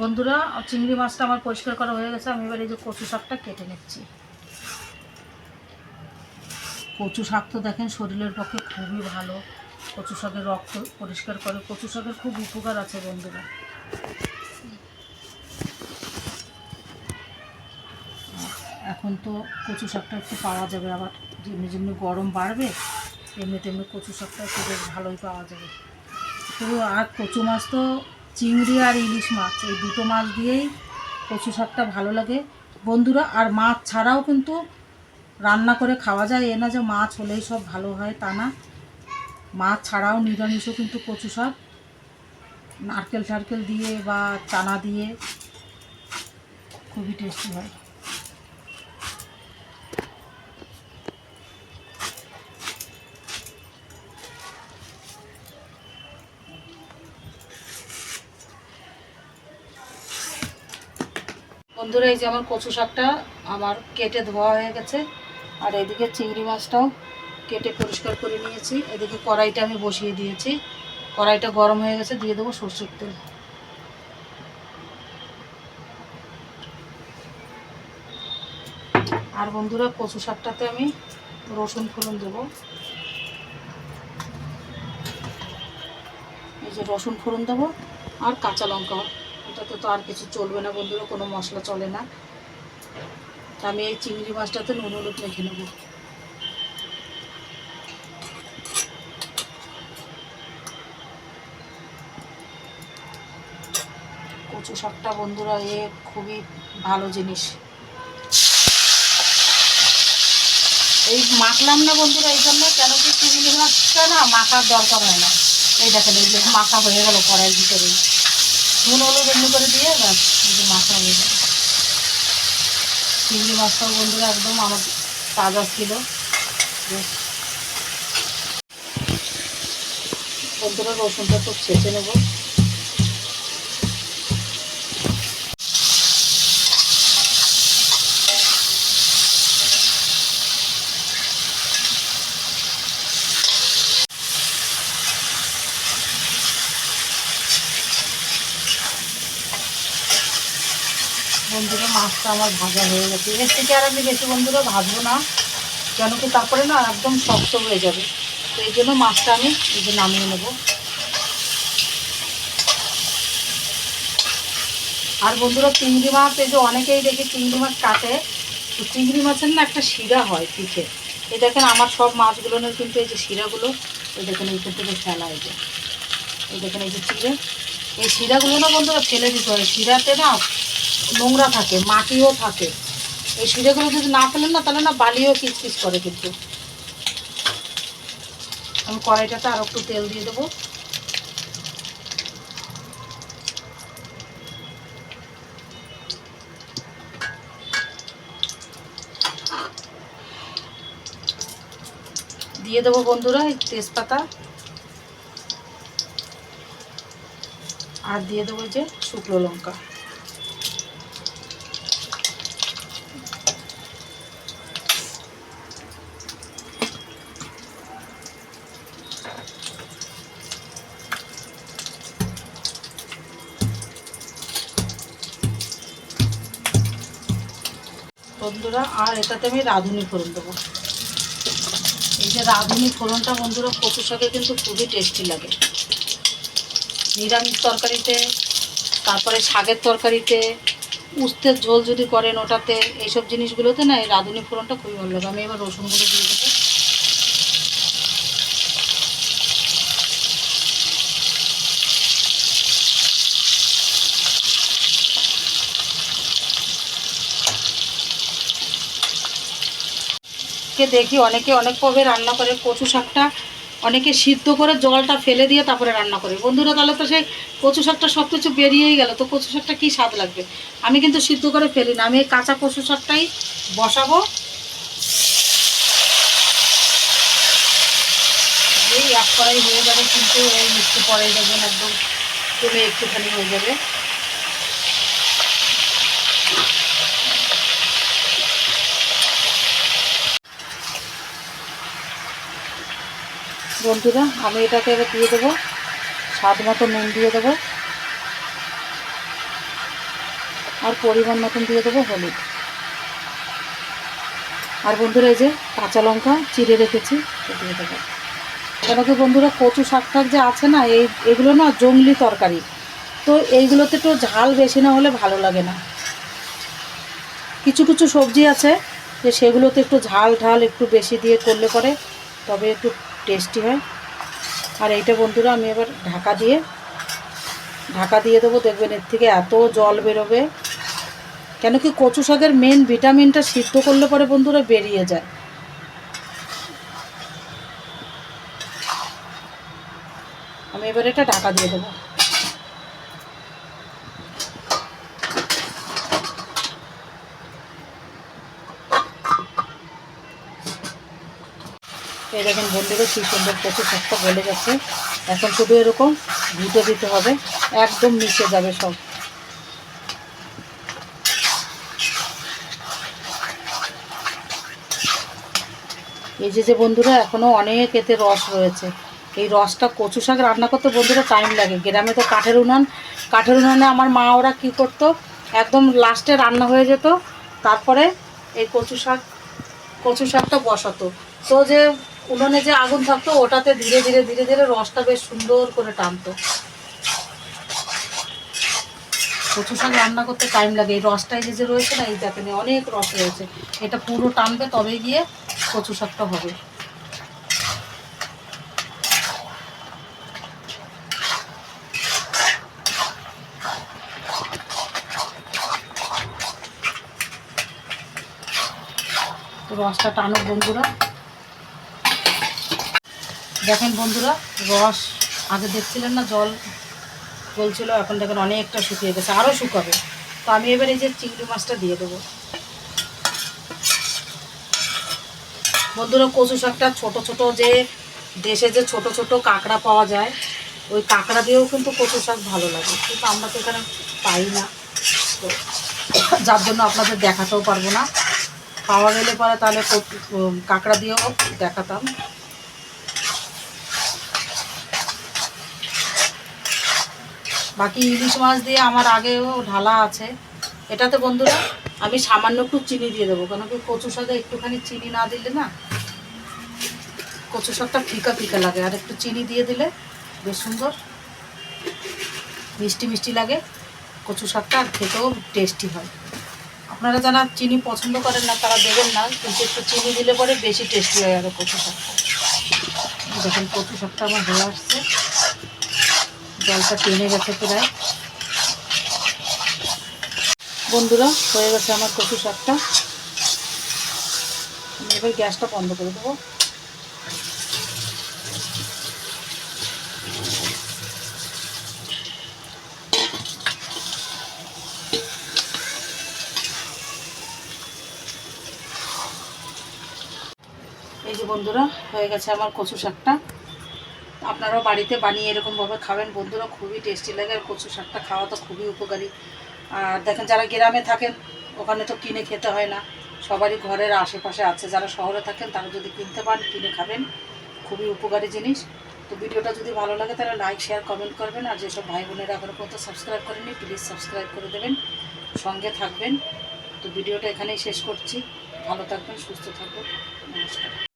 বন্ধুরা, চিংড়ি মাছটা আমার পরিষ্কার করা হয়ে গেছে, আমি এবার এই যে কচু শাকটা কেটে নিচ্ছি। কচু শাক তো দেখেন শরীরের পক্ষে খুবই ভালো। কচু শাকের রক্ত পরিষ্কার করে, কচু শাকের খুব উপকার আছে বন্ধুরা। এখন তো কচু শাকটা একটু পাওয়া যাবে, আবার যেমনি যেমনি গরম বাড়বে, তেমনি তেমনি কচু শাকটা একটু বেশ ভালোই পাওয়া যাবে। শুধু আর কচু মাছ তো চিংড়ি আর ইলিশ মাছ, এই দুটো মাছ দিয়েই কচু শাকটা ভালো লাগে। বন্ধুরা, আর মাছ ছাড়াও কিন্তু রান্না করে খাওয়া যায়। এ না যে মাছ হলেই সব ভালো হয়, তা না। মাছ ছাড়াও নিরামিষও কিন্তু কচু শাক। নারকেল টারকেল দিয়ে বা চানা দিয়ে খুবই টেস্টি হয়। বন্ধুরা এই যে আমার কচু শাকটা আমার কেটে ধোয়া হয়ে গেছে। আর এদিকে চিংড়ি মাছটাও কেটে পরিষ্কার করে নিয়েছি। এদিকে কড়াইটা আমি বসিয়ে দিয়েছি। কড়াইটা গরম হয়ে গেছে, দিয়ে দেবো সর্ষের তেল। আর বন্ধুরা, কচু শাকটাতে আমি রসুন ফোড়ন দেবো। এই যে রসুন ফোড়ন দেবো আর কাঁচা লঙ্কা এটাতে তো আর কিছু চলবে না বন্ধুরা, কোনো মশলা চলে না। আমি এই চিংড়ি মাছটাতে নুন, হলুদ মেখে নেব। কচু শাকটা বন্ধুরা, এ খুবই ভালো জিনিস। এই মাখলাম না বন্ধুরা, এই জন্য কেন কি চিংড়ি মাছটা না মাখার দরকার হয় না। এই দেখেন, এই যে মাখা হয়ে গেল কড়াইয়ের ভিতরেই। নুন, হলুদ এমনি করে দিয়ে ব্যাস মাখা হয়ে যাবে চিংড়ি মাছটাও বন্ধুরা একদম আমার তাজা ছিল। বন্ধুরা রসুনটা খুব ছেঁচে নেব। বন্ধুরা, মাছটা আমার ভাজা হয়ে গেছে। এর থেকে আর আমি বেশি বন্ধুরা ভাজবো না, কেন কি তারপরে না একদম শক্ত হয়ে যাবে। তো এই জন্য মাছটা আমি এই যে নামিয়ে নেব। আর বন্ধুরা, চিংড়ি মাছ, এই যে অনেকেই দেখি চিংড়ি মাছ কাটে। তো চিংড়ি মাছের না একটা শিরা হয় পিঠে। এই দেখেন আমার সব মাছগুলো কিন্তু এই যে শিরাগুলো, এই দেখেন এইখান থেকে ফেলা এই যে। এই দেখেন এই যে চিড়ে। এই শিরাগুলো না বন্ধুরা ফেলে দিতে হয়। শিরাতে না নোংরা থাকে, মাটিও থাকে। এই শিরেগুলো যদি না ফেলেন না, তাহলে না বালিও কিচকিচ করে কিন্তু। আমি কড়াইটাতে আরও একটু তেল দিয়ে দেবো। দিয়ে দেবো বন্ধুরা, এই তেজপাতা। আর দিয়ে দেবো যে শুকনো লঙ্কা। বন্ধুরা, আর এটাতে আমি রাঁধুনি ফোড়ন দেবো। এই যে রাঁধুনি ফোড়নটা বন্ধুরা কচু শাকে কিন্তু খুবই টেস্টি লাগে। নিরামিষ তরকারিতে, তারপরে শাকের তরকারিতে, উস্তের ঝোল যদি করেন ওটাতে, এইসব জিনিসগুলোতে না এই রাঁধুনি ফোড়নটা খুবই ভালো লাগে। আমি এবার রসুনগুলো দিয়ে দেবো কে দেখি অনেকে অনেকভাবে রান্না করে কচু শাকটা, অনেকে সিদ্ধ করে জলটা ফেলে দিয়ে তারপরে রান্না করে। বন্ধুরা, তাহলে তো সেই কচু শাকটা সব কিছু বেরিয়েই গেল, তো কচু শাকটা কী স্বাদ লাগবে? আমি কিন্তু সিদ্ধ করে ফেলি না, আমি এই কাঁচা কচু শাকটাই বসাবো। এই এক কড়াই হয়ে যাবে কিন্তু এই একটু পরে যাবেন একদম তুলে একটুখানি হয়ে যাবে। বন্ধুরা, আমি এটাকে এবার দিয়ে দেবো। স্বাদ মতো নুন দিয়ে দেবো। আর পরিমাণ মতন দিয়ে দেবো হলুদ। আর বন্ধুরা, এই যে কাঁচা লঙ্কা চিড়ে রেখেছি দিয়ে দেবো। কেন কি বন্ধুরা, কচু শাক টাক যে আছে না, এই, এগুলো না জঙ্গলি তরকারি। তো এইগুলোতে একটু ঝাল বেশি না হলে ভালো লাগে না। কিছু কিছু সবজি আছে, যে সেগুলোতে একটু ঝাল ঢাল একটু বেশি দিয়ে করলে পরে তবে একটু টেস্টি হয়। আর এইটা বন্ধুরা আমি এবার ঢাকা দিয়ে ঢাকা দিয়ে দেবো। দেখবেন এর থেকে এত জল বেরোবে। কেন কি কচু শাকের মেন ভিটামিনটা সিদ্ধ করলে পরে বন্ধুরা বেরিয়ে যায়। আমি এবার এটা ঢাকা দিয়ে দেবো। এই দেখেন বন্ধুরা কি সুন্দর কচু শাকটা গলে গেছে। এখন শুধু এরকম ঘুটে দিতে হবে, একদম মিশে যাবে সব। এই যে যে বন্ধুরা এখনও অনেক এতে রস রয়েছে। এই রসটা কচু শাক রান্না করতে বন্ধুরা টাইম লাগে। গ্রামে তো কাঠের উনান। কাঠের উনানে আমার মা, ওরা কী করতো? একদম লাস্টে রান্না হয়ে যেত। তারপরে এই কচু শাক, কচু শাকটা বসাতো। তো যে উনুনে যে আগুন থাকতো, ওটাতে ধীরে ধীরে ধীরে ধীরে রসটা বেশ সুন্দর করে টানতো। কচু শাক রান্না করতে টাইম লাগে। এই রসটা যে যে রয়েছে না, এই দেখেন অনেক রস রয়েছে। এটা পুরো টানবে, তবে গিয়ে কচু শাকটা হবে। রসটা টানো বন্ধুরা। দেখেন বন্ধুরা, রস আগে দেখছিলেন না, জল বলছিল, এখন দেখেন অনেকটা শুকিয়ে গেছে আরও শুকাবে। তো আমি এবার এই যে চিংড়ি মাছটা দিয়ে দেবো। বন্ধুরা, কচু শাকটা ছোট ছোট যে দেশে যে ছোট ছোট কাঁকড়া পাওয়া যায়, ওই কাঁকড়া দিয়েও কিন্তু কচু শাক ভালো লাগে। কিন্তু আমরা তো এখানে পাই না। তো যার জন্য আপনাদের দেখাতেও পারব না। পাওয়া গেলে পরে তাহলে কাঁকড়া দিয়েও দেখাতাম। বাকি ইলিশ মাছ দিয়ে আমার আগেও ঢালা আছে। এটাতে বন্ধুরা, আমি সামান্য একটু চিনি দিয়ে দেবো, কেন কি কচু শাকে একটুখানি চিনি না দিলে না কচু শাকটা ফিকা ফিকা লাগে, আর একটু চিনি দিয়ে দিলে বেশ সুন্দর, মিষ্টি মিষ্টি লাগে। কচু শাকটা আর খেতেও টেস্টি হয়। আপনারা যারা চিনি পছন্দ করেন না, তারা দেবেন না, কিন্তু একটু চিনি দিলে পরে বেশি টেস্টি হয় আরও কচু শাকটা। দেখেন, কচু শাকটা আমার হয়ে আসছে। জলটা টেনে গেছে প্রায়। বন্ধুরা, হয়ে গেছে আমার কচু শাকটা। আমি এবার গ্যাসটা বন্ধ করে দেবো। এই যে বন্ধুরা, হয়ে গেছে আমার কচু শাকটা। আপনারাও বাড়িতে বানিয়ে এরকমভাবে খাবেন। বন্ধুরা খুবই টেস্টি লাগে, আর কচু শাকটা খাওয়া তো খুবই উপকারী। আর দেখেন যারা গ্রামে থাকেন, ওখানে তো কিনে খেতে হয় না। সবারই ঘরের আশেপাশে আছে। যারা শহরে থাকেন, তারা যদি কিনতে পান, কিনে খাবেন। খুবই উপকারী জিনিস। তো ভিডিওটা যদি ভালো লাগে, তাহলে লাইক শেয়ার কমেন্ট করবেন। আর যেসব ভাই বোনেরা এখনও পর্যন্ত সাবস্ক্রাইব করেনি প্লিজ সাবস্ক্রাইব করে দেবেন। সঙ্গে থাকবেন। তো ভিডিওটা এখানেই শেষ করছি। ভালো থাকবেন, সুস্থ থাকবেন। নমস্কার।